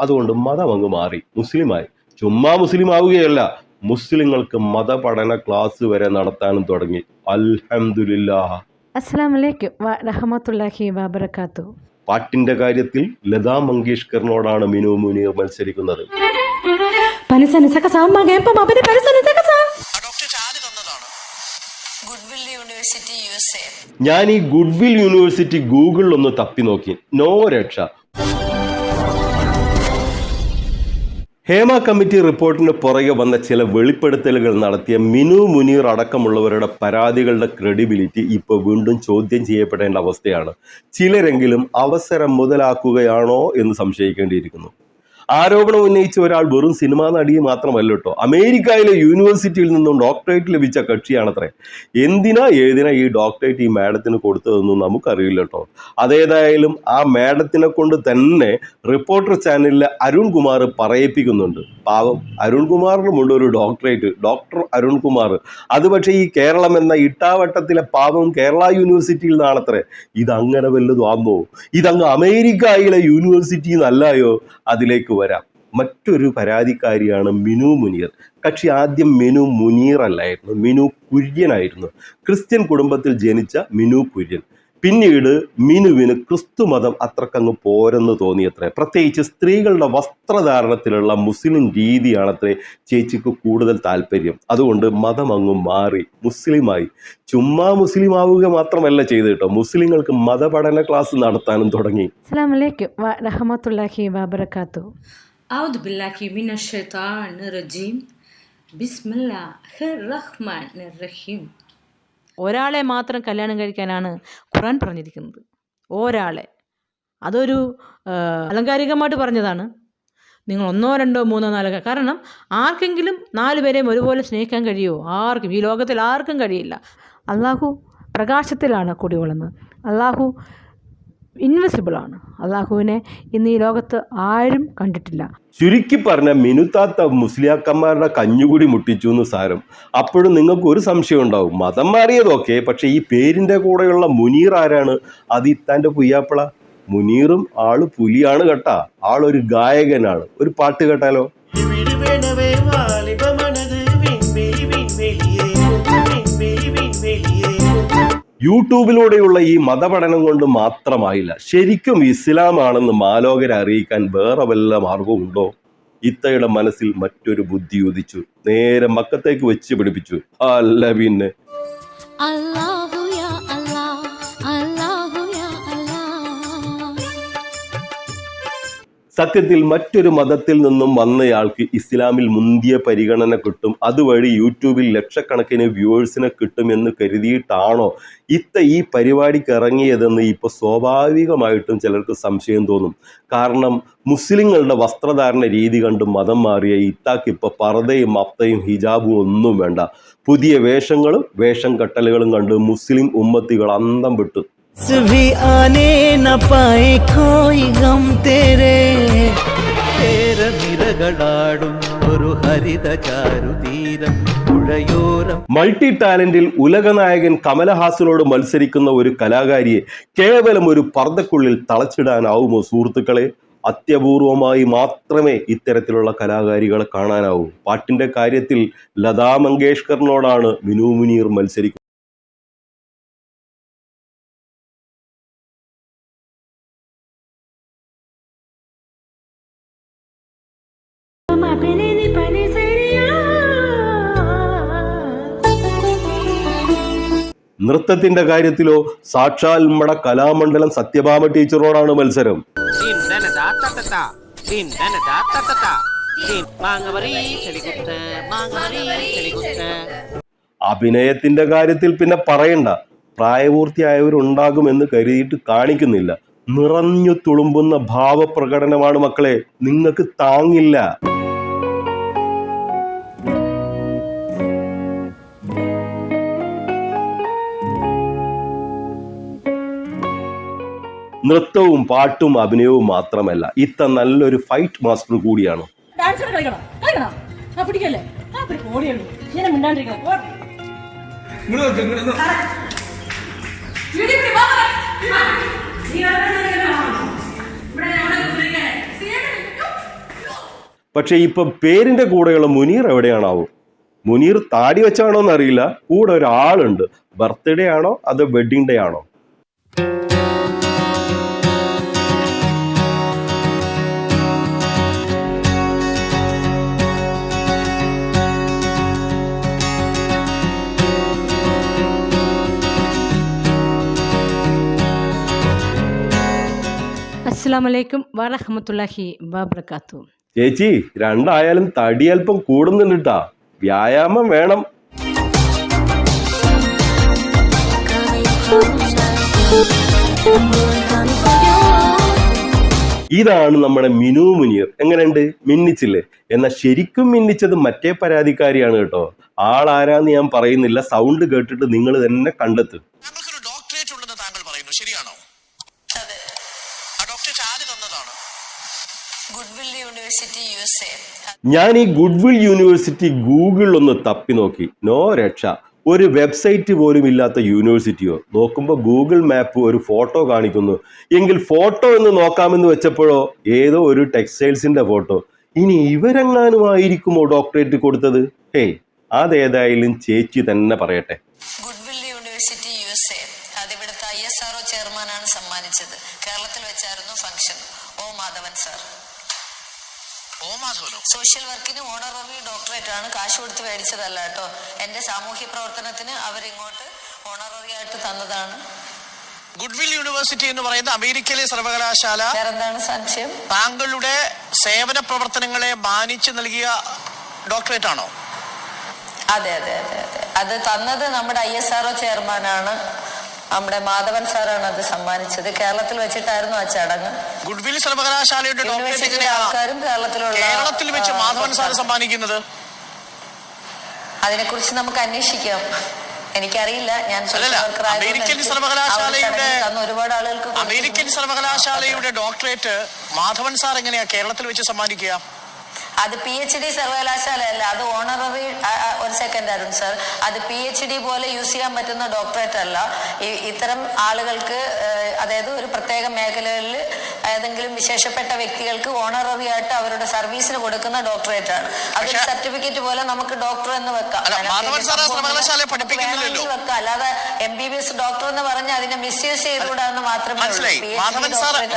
അതുകൊണ്ട് മതം അങ്ങ് മാറി. മുസ്ലിമായി. ചുമ്മാ മുസ്ലിം ആവുകയല്ല മുസ്ലിങ്ങൾക്ക് മതപഠന ക്ലാസ് വരെ നടത്താനും തുടങ്ങി. അൽഹംദുലില്ലാ അസ്സാം വലൈക്കും വ റഹമത്തുല്ലാഹി വബർക്കാത്തു പാട്ടിന്റെ കാര്യത്തിൽ ലതാ മങ്കേഷ്കറിനോടാണ് മിനു മുനീർ മത്സരിക്കുന്നത്. ഗുഡ്വിൽ യൂണിവേഴ്സിറ്റി യു ഞാൻ ഈ ഗുഡ്വിൽ യൂണിവേഴ്സിറ്റി ഗൂഗിളിൽ ഒന്ന് തപ്പി നോക്കി. നോ രക്ഷ. ഹേമ കമ്മിറ്റി റിപ്പോർട്ടിന് പുറകെ വന്ന ചില വെളിപ്പെടുത്തലുകൾ നടത്തിയ മിനു മുനീർ അടക്കമുള്ളവരുടെ പരാതികളുടെ ക്രെഡിബിലിറ്റി ഇപ്പോൾ വീണ്ടും ചോദ്യം ചെയ്യപ്പെടേണ്ട അവസ്ഥയാണ്. ചിലരെങ്കിലും അവസരം മുതലാക്കുകയാണോ എന്ന് സംശയിക്കേണ്ടിയിരിക്കുന്നു. ആരോപണം ഉന്നയിച്ച ഒരാൾ വെറും സിനിമാ നടി മാത്രമല്ല കേട്ടോ. അമേരിക്കയിലെ യൂണിവേഴ്സിറ്റിയിൽ നിന്നും ഡോക്ടറേറ്റ് ലഭിച്ച കക്ഷിയാണത്രേ. എന്തിനാ ഏതിനാ ഈ ഡോക്ടറേറ്റ് ഈ മാഡത്തിന് കൊടുത്തതെന്നും നമുക്കറിയില്ല കേട്ടോ. അതേതായാലും ആ മാഡത്തിനെ കൊണ്ട് തന്നെ റിപ്പോർട്ടർ ചാനലിലെ അരുൺകുമാർ പറയിപ്പിക്കുന്നുണ്ട്. പാവം അരുൺകുമാറിനുമുണ്ട് ഒരു ഡോക്ടറേറ്റ് ഡോക്ടർ അരുൺകുമാർ അത് പക്ഷേ ഈ കേരളം എന്ന ഇട്ടാവട്ടത്തിലെ പാവം കേരള യൂണിവേഴ്സിറ്റിയിൽ നിന്നാണത്രേ. ഇതങ്ങനെ വല്ലതും ആകുമോ ഇതങ്ങ് അമേരിക്കയിലെ യൂണിവേഴ്സിറ്റി എന്നല്ലായോ അതിലേക്ക് വരാം. മറ്റൊരു പരാതിക്കാരിയാണ് മിനു മുനീർ. കക്ഷി ആദ്യം മിനു മുനീർ അല്ലായിരുന്നു മിനു കുര്യനായിരുന്നു. ക്രിസ്ത്യൻ കുടുംബത്തിൽ ജനിച്ച മിനു കുര്യൻ. പിന്നീട് മിനുവിന് ക്രിസ്തു മതം അത്രക്കങ്ങ് പോരെന്ന് തോന്നിയത്രേ. പ്രത്യേകിച്ച് സ്ത്രീകളുടെ വസ്ത്രധാരണത്തിലുള്ള മുസ്ലിം രീതിയാണത്രേ ചേച്ചിക്ക് കൂടുതൽ താല്പര്യം. അതുകൊണ്ട് മതം അങ്ങ് മാറി മുസ്ലിമായി. ചുമ്മാ മുസ്ലിം ആവുക മാത്രമല്ല ചെയ്ത് കേട്ടോ. മുസ്ലിങ്ങൾക്ക് മതപഠന ക്ലാസ് നടത്താനും തുടങ്ങി. അസ്സാം വലൈക്കും ഒരാളെ മാത്രം കല്യാണം കഴിക്കാനാണ് ഖുറാൻ പറഞ്ഞിരിക്കുന്നത്. ഒരാളെ. അതൊരു അലങ്കാരികമായിട്ട് പറഞ്ഞതാണ്. നിങ്ങൾ ഒന്നോ രണ്ടോ മൂന്നോ നാലോ കാരണം ആർക്കെങ്കിലും നാല് പേരെയും ഒരുപോലെ സ്നേഹിക്കാൻ കഴിയുമോ? ആർക്കും. ഈ ലോകത്തിൽ ആർക്കും കഴിയില്ല. അള്ളാഹു പ്രകാശത്തിലാണ് കുടികൊള്ളുന്നത് അള്ളാഹു ഇൻവിസിബിളാണ് അള്ളാഹുവിനെ ഇന്ന് ഈ ലോകത്ത് ആരും കണ്ടിട്ടില്ല. ചുരുക്കി പറഞ്ഞ മിനുത്താത്ത മുസ്ലിയാക്കന്മാരുടെ കഞ്ഞുകൂടി മുട്ടിച്ചു എന്ന് സാരം. അപ്പോഴും നിങ്ങൾക്ക് ഒരു സംശയം ഉണ്ടാവും. മതം മാറിയതൊക്കെ പക്ഷേ ഈ പേരിന്റെ കൂടെയുള്ള മുനീർ ആരാണ്? അത് ഇത്താന്റെ പുയ്യാപ്പിള. മുനീറും ആൾ പുലിയാണ് കേട്ടാ. ആളൊരു ഗായകനാണ്. ഒരു പാട്ട് കേട്ടാലോ? യൂട്യൂബിലൂടെയുള്ള ഈ മതപഠനം കൊണ്ട് മാത്രമായില്ല. ശരിക്കും ഇസ്ലാമാണെന്ന് മാലോകരെ അറിയിക്കാൻ വേറെ വല്ല മാർഗവും ഉണ്ടോ? ഇത്തയുടെ മനസ്സിൽ മറ്റൊരു ബുദ്ധി ഉദിച്ചു. നേരെ മക്കത്തേക്ക് വെച്ച് പിടിപ്പിച്ചു. അല്ല പിന്നെ. സത്യത്തിൽ മറ്റൊരു മതത്തിൽ നിന്നും വന്നയാൾക്ക് ഇസ്ലാമിൽ മുന്തിയ പരിഗണന കിട്ടും. അതുവഴി യൂട്യൂബിൽ ലക്ഷക്കണക്കിന് വ്യൂവേഴ്സിനെ കിട്ടുമെന്ന് കരുതിയിട്ടാണോ ഇത്ത ഈ പരിപാടിക്ക് ഇറങ്ങിയതെന്ന് ഇപ്പോൾ സ്വാഭാവികമായിട്ടും ചിലർക്ക് സംശയം തോന്നും. കാരണം മുസ്ലിങ്ങളുടെ വസ്ത്രധാരണ രീതി കണ്ട് മതം മാറിയ ഇത്താക്കിപ്പോൾ പറതയും അപ്തയും ഹിജാബും ഒന്നും വേണ്ട. പുതിയ വേഷങ്ങളും വേഷം കെട്ടലുകളും കണ്ട് മുസ്ലിം ഉമ്മത്തികൾ അന്തം വിട്ടു. भी आने न पाए कोई गम तेरे നിരകളാടും ഒരു ഹരിത ചാരുതീരം പുഴയോരം മൾട്ടി ടാലന്റിൽ ഉലകനായകൻ കമലഹാസനോട് മത്സരിക്കുന്ന ഒരു കലാകാരിയെ കേവലം ഒരു പർദ്ദക്കുള്ളിൽ തളച്ചിടാനാവുമോ സുഹൃത്തുക്കളെ അത്യപൂർവമായി മാത്രമേ ഇത്തരത്തിലുള്ള കലാകാരികളെ കാണാനാവൂ പാട്ടിന്റെ കാര്യത്തിൽ ലതാ മങ്കേഷ്കറിനോടാണ് മിനു മുനീർ മത്സരിക്കുന്നത് നൃത്തത്തിന്റെ കാര്യത്തിലോ സാക്ഷാൽ മട കലാമണ്ഡലം സത്യഭാമ ടീച്ചറോടാണ് മത്സരം. അഭിനയത്തിന്റെ കാര്യത്തിൽ പിന്നെ പറയണ്ട. പ്രായപൂർത്തിയായവരുണ്ടാകും എന്ന് കരുതിയിട്ട് കാണിക്കുന്നില്ല. നിറഞ്ഞു തുളുമ്പുന്ന ഭാവപ്രകടനമാണ് മക്കളെ നിങ്ങൾക്ക് താങ്ങില്ല. നൃത്തവും പാട്ടും അഭിനയവും മാത്രമല്ല. ഇത്ത നല്ലൊരു ഫൈറ്റ് മാസ്റ്റർ കൂടിയാണ്. പക്ഷേ ഇപ്പൊ പേരിന്റെ കൂടെയുള്ള മുനീർ എവിടെയാണാവും? മുനീർ താടി വെച്ചാണോ എന്നറിയില്ല കൂടെ ഒരാളുണ്ട്. ബർത്ത്ഡേ ആണോ? അതോ വെഡിങ് ഡേ ആണോ? അസ്സാം വറഹമത്തുല്ലാഹി വബർക്കാത്തു ചേച്ചി രണ്ടായാലും തടി അല്പം കൂടുന്നുണ്ട് വ്യായാമം വേണം. ഇതാണ് നമ്മുടെ മിനു മുനീർ. എങ്ങനെയുണ്ട്? മിന്നിച്ചില്ലേ? എന്നാൽ ശരിക്കും മിന്നിച്ചത് മറ്റേ പരാതിക്കാരിയാണ് കേട്ടോ. ആളാരാന്ന് ഞാൻ പറയുന്നില്ല. സൗണ്ട് കേട്ടിട്ട് നിങ്ങൾ തന്നെ കണ്ടെത്തും താങ്കൾക്കൊരു ഡോക്ടറേറ്റ് ഉണ്ടെന്ന് താങ്കൾ പറയുന്നു ശരിയാണോ അതെ ആ ഡോക്ടറേറ്റ് ആര് തന്നതാണ് ഗുഡ്വിൽ യൂണിവേഴ്സിറ്റി ഞാൻ ഈ ഗുഡ്വിൽ യൂണിവേഴ്സിറ്റി ഗൂഗിളിൽ ഒന്ന് തപ്പി നോക്കി. നോ രക്ഷ. ഒരു വെബ്സൈറ്റ് പോലും ഇല്ലാത്ത യൂണിവേഴ്സിറ്റിയോ? നോക്കുമ്പോൾ ഗൂഗിൾ മാപ്പ് ഒരു ഫോട്ടോ കാണിക്കുന്നു. എങ്കിൽ ഫോട്ടോ എന്ന് നോക്കാമെന്ന് വെച്ചപ്പോഴോ? ഏതോ ഒരു ടെക്സ്റ്റൈൽസിന്റെ ഫോട്ടോ. ഇനി ഇവരെങ്ങാനും ആയിരിക്കുമോ ഡോക്ടറേറ്റ് കൊടുത്തത്? ഹേയ് അതേതായാലും ചേച്ചി തന്നെ പറയട്ടെ. Goodwill university U S A I S ചെയർമാനാണ് സമ്മാനിച്ചത്. കേരളത്തിൽ വെച്ചായിരുന്നു ഫംഗ്ഷൻ. ഓ മാധവൻ സാർ. സോഷ്യൽ വർക്കിന് ഓണററി ഡോക്ടറേറ്റ് ആണ് കാശ് കൊടുത്ത് മേടിച്ചതല്ല കേട്ടോ. എന്റെ സാമൂഹ്യ പ്രവർത്തനത്തിന് അവരിങ്ങോട്ട് ഓണററി ആയിട്ട് തന്നതാണ്. ഗുഡ്വിൽ യൂണിവേഴ്സിറ്റി എന്ന് പറയുന്ന അമേരിക്കയിലെ സർവകലാശാല സംശയം? താങ്കളുടെ സേവന പ്രവർത്തനങ്ങളെ മാനിച്ചു നൽകിയ ഡോക്ടറേറ്റ് ആണോ അതെ അതെ അതെ അതെ. അത് തന്നത് നമ്മുടെ ഐ എസ് ആർ ചെയർമാനാണ്. നമ്മുടെ മാധവൻ സാറാണ് അത് സമ്മാനിച്ചത്. കേരളത്തിൽ വെച്ചിട്ടായിരുന്നു ആ ചടങ്ങ്. ഗുഡ്വിൽ സർവകലാശാലയുടെ ഡോക്ടറേറ്റ് ആൾക്കാരും കേരളത്തിലുള്ള കേരളത്തിൽ വെച്ച് മാധവൻ സാർ സമ്മാനിക്കുന്നത്? അതിനെക്കുറിച്ച് നമുക്ക് അന്വേഷിക്കാം. എനിക്കറിയില്ല. ഞാൻ അമേരിക്കൻ സർവകലാശാലയുടെ- ഒരുപാട് ആളുകൾക്ക് അമേരിക്കൻ സർവകലാശാലയുടെ ഡോക്ടറേറ്റ് മാധവൻ സാർ എങ്ങനെയാ കേരളത്തിൽ വെച്ച് സമ്മാനിക്കുക? അത് പി എച്ച് ഡി സർവകലാശാല അല്ല അത് ഓണററി ഒരു സെക്കൻഡ് ആയിരുന്നു സർ അത് പി എച്ച് ഡി പോലെ യൂസ് ചെയ്യാൻ പറ്റുന്ന ഡോക്ടറേറ്റ് അല്ല. ഈ- ഇത്തരം ആളുകൾക്ക് അതായത് ഒരു പ്രത്യേക മേഖലകളിൽ ഏതെങ്കിലും വിശേഷപ്പെട്ട വ്യക്തികൾക്ക് ഓണററി ആയിട്ട് അവരുടെ സർവീസിന് കൊടുക്കുന്ന ഡോക്ടറേറ്റ് ആണ്. അതൊരു സർട്ടിഫിക്കറ്റ് പോലെ നമുക്ക് ഡോക്ടർ എന്ന് വെക്കാം. വെക്കാം. അല്ലാതെ M B B S doctor എന്ന് പറഞ്ഞ് അതിനെ മിസ്യൂസ് ചെയ്തുകൂടാന്ന് മാത്രമേ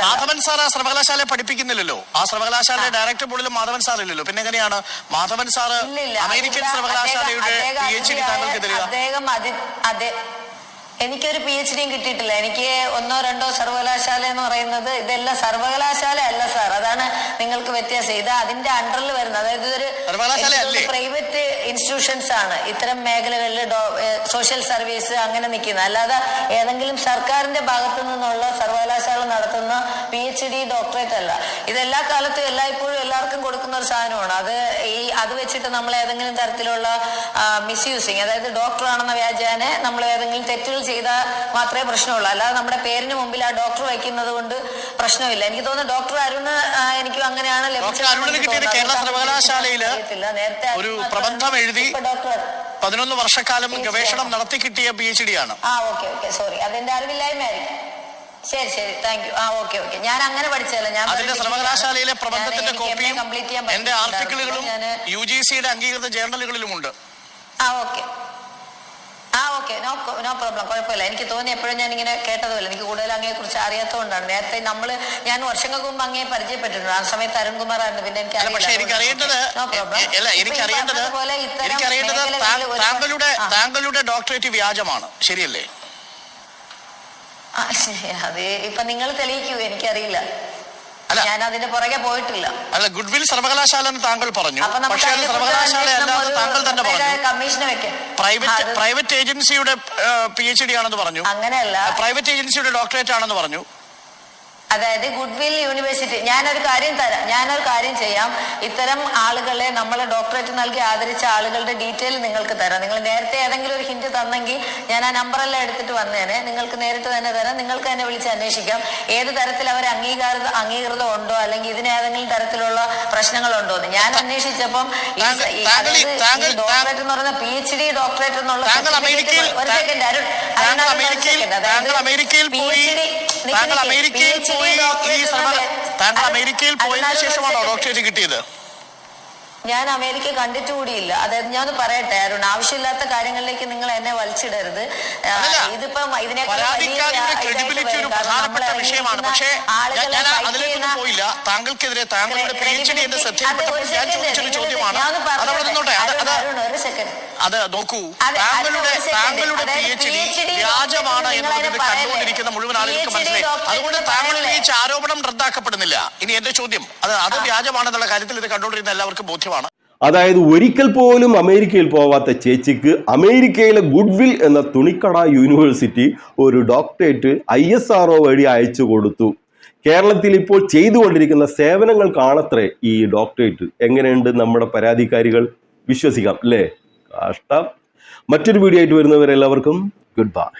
മാധവൻ സാർ ആ സർവകലാശാല പഠിപ്പിക്കുന്നില്ലല്ലോ. ആ സർവകലാശാല ഡയറക്ടർ ബോർഡിലും മാധവൻ സാർ ഇല്ലല്ലോ. പിന്നെ എങ്ങനെയാണ്? മാധവൻ സാറ് അമേരിക്കൻ സർവകലാശാലയുടെ പി എച്ച് ഡി താങ്കൾക്ക് തരിക അദ്ദേഹം അതെ എനിക്കൊരു പി എച്ച് ഡിയും കിട്ടിയിട്ടില്ല. എനിക്ക് ഒന്നോ രണ്ടോ സർവകലാശാല എന്ന് പറയുന്നത് ഇതെല്ലാം സർവകലാശാല അല്ല സാർ. അതാണ് നിങ്ങൾക്ക് വ്യത്യാസം. ഇത് അതിന്റെ അണ്ടറിൽ വരുന്നത്. അതായത് ഇതൊരു? പ്രൈവറ്റ് ഇൻസ്റ്റിറ്റ്യൂഷൻസ് ആണ്. ഇത്തരം മേഖലകളിൽ സോഷ്യൽ സർവീസ് അങ്ങനെ നിൽക്കുന്നത്. അല്ലാതെ ഏതെങ്കിലും സർക്കാരിന്റെ ഭാഗത്തു നിന്നുള്ള പി എച്ച് ഡി ഡോക്ടറേറ്റ് അല്ല. ഇത് എല്ലാ കാലത്തും എല്ലായ്പ്പോഴും എല്ലാവർക്കും കൊടുക്കുന്ന ഒരു സാധനമാണ്. അത് ഈ അത് വെച്ചിട്ട് നമ്മൾ ഏതെങ്കിലും തരത്തിലുള്ള മിസ്യൂസിങ് അതായത് ഡോക്ടർ ആണെന്ന വ്യാജാനെ നമ്മൾ ഏതെങ്കിലും തെറ്റുകൾ ചെയ്താൽ മാത്രമേ പ്രശ്നമുള്ളൂ. അല്ലാതെ നമ്മുടെ പേരിന് മുമ്പിൽ ആ ഡോക്ടർ വയ്ക്കുന്നത് കൊണ്ട് പ്രശ്നമില്ല. എനിക്ക് തോന്നുന്നു ഡോക്ടർ അരുണ് എനിക്ക് അങ്ങനെയാണ് ലഭിച്ചത് ഒരു പ്രബന്ധം എഴുതി ഡോക്ടർ പതിനൊന്ന് വർഷക്കാലം ഗവേഷണം നടത്തി കിട്ടിയ പി എച്ച് ഡി ആണ്. ആ ഓക്കെ ഓക്കെ സോറി അതെന്റെ അറിവില്ലായ്മയായിരിക്കും. ശരി ശരി. താങ്ക് യു ആ ഓക്കെ ഓക്കെ ഞാൻ അങ്ങനെ പഠിച്ചതല്ല. ഞാൻ അതിന്റെ സർവകലാശാലയിലെ പ്രബന്ധത്തിന്റെ കോപ്പിയും എന്റെ ആർട്ടിക്കിളുകളും. യു ജി സിയുടെ അംഗീകൃത ജേർണലുകളിലുമുണ്ട് ആ ഓക്കെ ആ ഓക്കെ നോ നോ പ്രോബ്ലം കുഴപ്പമില്ല. എനിക്ക് തോന്നി എപ്പോഴും ഞാൻ ഇങ്ങനെ കേട്ടതുമില്ല എനിക്ക് കൂടുതൽ അങ്ങയെ കുറിച്ച് അറിയാത്തതുകൊണ്ടാണ്. നേരത്തെ നമ്മൾ ഞാൻ വർഷങ്ങൾക്ക് മുമ്പ് അങ്ങയെ പരിചയപ്പെട്ടിട്ടുണ്ട് ആ സമയത്ത് അരുൺകുമാർ ആയിരുന്നു. പിന്നെ എനിക്ക് അറിയാം പക്ഷെ എനിക്ക് എനിക്ക് അറിയേണ്ടത് എനിക്ക് അറിയേണ്ടത് താങ്കളുടെ താങ്കളുടെ ഡോക്ടറേറ്റ് വ്യാജമാണ്. ശരിയല്ലേ? അത് ഇപ്പൊ നിങ്ങൾ തെളിയിക്കൂ എനിക്കറിയില്ല. അല്ല. ഞാൻ അതിന്റെ പുറകെ പോയിട്ടില്ല. അല്ല ഗുഡ്വിൽ സർവകലാശാല എന്ന് താങ്കൾ പറഞ്ഞു. അപ്പൊ നമുക്ക് പക്ഷേ അത് അതിനെക്കുറിച്ച് സർവകലാശാല അന്വേഷണം അല്ലാതെ ഒരു താങ്കൾ തന്നെ പ്രത്യേക പറഞ്ഞു. കമ്മീഷനെ വെക്കാം പ്രൈവറ്റ് അത് പ്രൈവറ്റ് ഏജൻസിയുടെ പി എച്ച് ഡി ആണെന്ന് പറഞ്ഞു. അങ്ങനെയല്ല. പ്രൈവറ്റ് ഏജൻസിയുടെ ഡോക്ടറേറ്റ് ആണെന്ന് പറഞ്ഞു. അതായത് ഗുഡ് വിൽ യൂണിവേഴ്സിറ്റി. ഞാനൊരു കാര്യം തരാം. ഞാനൊരു കാര്യം ചെയ്യാം. ഇത്തരം ആളുകളെ നമ്മൾ ഡോക്ടറേറ്റ് നൽകി ആദരിച്ച ആളുകളുടെ ഡീറ്റെയിൽ നിങ്ങൾക്ക് തരാം. നിങ്ങൾ നേരത്തെ ഏതെങ്കിലും ഒരു ഹിന്റ് തന്നെങ്കിൽ ഞാൻ ആ നമ്പറെല്ലാം എടുത്തിട്ട് വന്നേനെ. നിങ്ങൾക്ക് നേരിട്ട് തന്നെ തരാം. നിങ്ങൾക്ക് തന്നെ വിളിച്ച് അന്വേഷിക്കാം. ഏത് തരത്തിൽ അവർ അംഗീകാര അംഗീകൃതം ഉണ്ടോ? അല്ലെങ്കിൽ ഇതിന് ഏതെങ്കിലും തരത്തിലുള്ള പ്രശ്നങ്ങളുണ്ടോ എന്ന്. ഞാൻ അന്വേഷിച്ചപ്പം ഡോക്ടറേറ്റ് എന്ന് പറയുന്ന പി എച്ച് ഡി ഡോക്ടറേറ്റ് എന്നുള്ള ഒരു സെക്കൻഡ് അരുൺ അരുൺ. അതായത് പോയി PhD നിക്ക് താങ്കൾ അമേരിക്കയിൽ പോയി ഈ താങ്കൾ അമേരിക്കയിൽ പോയതിനു ശേഷമാണോ ഡോക്ടറേറ്റ് കിട്ടിയത്? ഞാൻ അമേരിക്ക കണ്ടിട്ടുകൂടിയില്ല അതായത് ഞാൻ ഒന്ന് പറയട്ടെ അരുൺ ആവശ്യമില്ലാത്ത കാര്യങ്ങളിലേക്ക് നിങ്ങൾ എന്നെ വലിച്ചിടരുത്. ഇതിപ്പം ഇതിനെ ക്രെഡിബിലിറ്റി ഒരു. പ്രധാനപ്പെട്ട വിഷയമാണ്. പക്ഷേ ആളുകളെ പോയില്ല. താങ്കൾക്കെതിരെ താങ്കളുടെ പി എച്ച് ഡി എന്റെ ശ്രദ്ധയിൽപ്പെട്ടപ്പോൾ ഒരു ഞാൻ ചോദിച്ചൊരു ചോദ്യമാണ്. അതവിടെ നിന്നോട്ടെ. അത് അത് ഒരു സെക്കൻഡ് അത് നോക്കൂ. താങ്കളുടെ. താങ്കളുടെ പി എച്ച് ഡി വ്യാജമാണ് എന്നുള്ളത് കണ്ടുകൊണ്ടിരിക്കുന്ന മുഴുവൻ ആളുകൾക്ക് മനസ്സിലായി. അതുകൊണ്ട് താങ്കൾ ഉന്നയിച്ച ആരോപണം റദ്ദാക്കപ്പെടുന്നില്ല. ഇനി എന്റെ ചോദ്യം. അത് അത് വ്യാജമാണെന്നുള്ള കാര്യത്തിൽ ഇത് കണ്ടുകൊണ്ടിരുന്ന എല്ലാവർക്കും ബോധ്യമാണ്. അതായത് ഒരിക്കൽ പോലും അമേരിക്കയിൽ പോവാത്ത ചേച്ചിക്ക് അമേരിക്കയിലെ ഗുഡ്വിൽ എന്ന തുണിക്കട യൂണിവേഴ്സിറ്റി ഒരു ഡോക്ടറേറ്റ് ഐ എസ് ആർ വഴി അയച്ചു കൊടുത്തു. കേരളത്തിൽ ഇപ്പോൾ ചെയ്തുകൊണ്ടിരിക്കുന്ന സേവനങ്ങൾ കാണത്രേ ഈ ഡോക്ടറേറ്റ് എങ്ങനെയുണ്ട് നമ്മുടെ പരാതിക്കാരികൾ? വിശ്വസിക്കാം അല്ലേ? കഷ്ടം. മറ്റൊരു വീഡിയോ ആയിട്ട് വരുന്നവരെല്ലാവർക്കും ഗുഡ് ബൈ